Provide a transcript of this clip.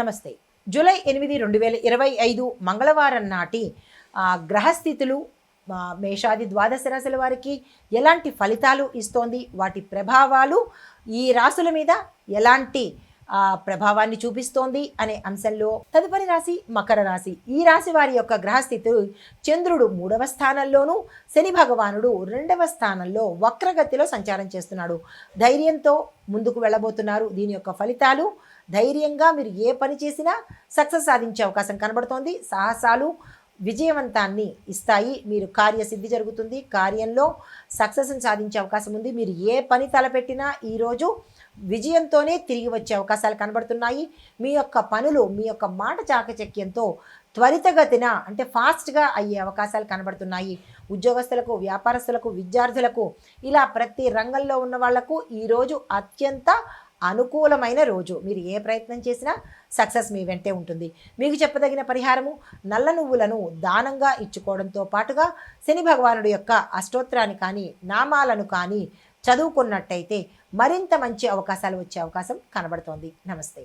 నమస్తే. జూలై ఎనిమిది రెండు వేల ఇరవై ఐదు మంగళవారం నాటి గ్రహస్థితులు మేషాది ద్వాదశ రాశుల వారికి ఎలాంటి ఫలితాలు ఇస్తోంది? వాటి ప్రభావాలు ఈ రాశుల మీద ఎలాంటి ప్రభావాన్ని చూపిస్తోంది అనే అంశంలో తదుపరి రాశి మకర రాశి. ఈ రాశి వారి యొక్క గ్రహస్థితి చంద్రుడు మూడవ స్థానంలోనూ శని భగవానుడు రెండవ స్థానంలో వక్రగతిలో సంచారం చేస్తున్నాడు. ధైర్యంతో ముందుకు వెళ్ళబోతున్నారు. దీని యొక్క ఫలితాలు ధైర్యంగా మీరు ఏ పని చేసినా సక్సెస్ సాధించే అవకాశం కనబడుతోంది. సాహసాలు విజయవంతాన్ని ఇస్తాయి. మీరు కార్యసిద్ధి జరుగుతుంది. కార్యంలో సక్సెస్ని సాధించే అవకాశం ఉంది. మీరు ఏ పని తలపెట్టినా ఈరోజు విజయంతోనే తిరిగి వచ్చే అవకాశాలు కనబడుతున్నాయి. మీ యొక్క పనులు మీ యొక్క మాట చాకచక్యంతో త్వరితగతిన అంటే ఫాస్ట్గా అయ్యే అవకాశాలు కనబడుతున్నాయి. ఉద్యోగస్తులకు వ్యాపారస్తులకు విద్యార్థులకు ఇలా ప్రతి రంగంలో ఉన్న వాళ్ళకు ఈరోజు అత్యంత అనుకూలమైన రోజు. మీరు ఏ ప్రయత్నం చేసినా సక్సెస్ మీ వెంటే ఉంటుంది. మీకు చెప్పదగిన పరిహారము నల్ల నువ్వులను దానంగా ఇచ్చుకోవడంతో పాటుగా శని భగవానుడి యొక్క అష్టోత్తరాన్ని కానీ నామాలను కానీ చదువుకున్నట్టయితే మరింత మంచి అవకాశాలు వచ్చే అవకాశం కనబడుతోంది. నమస్తే.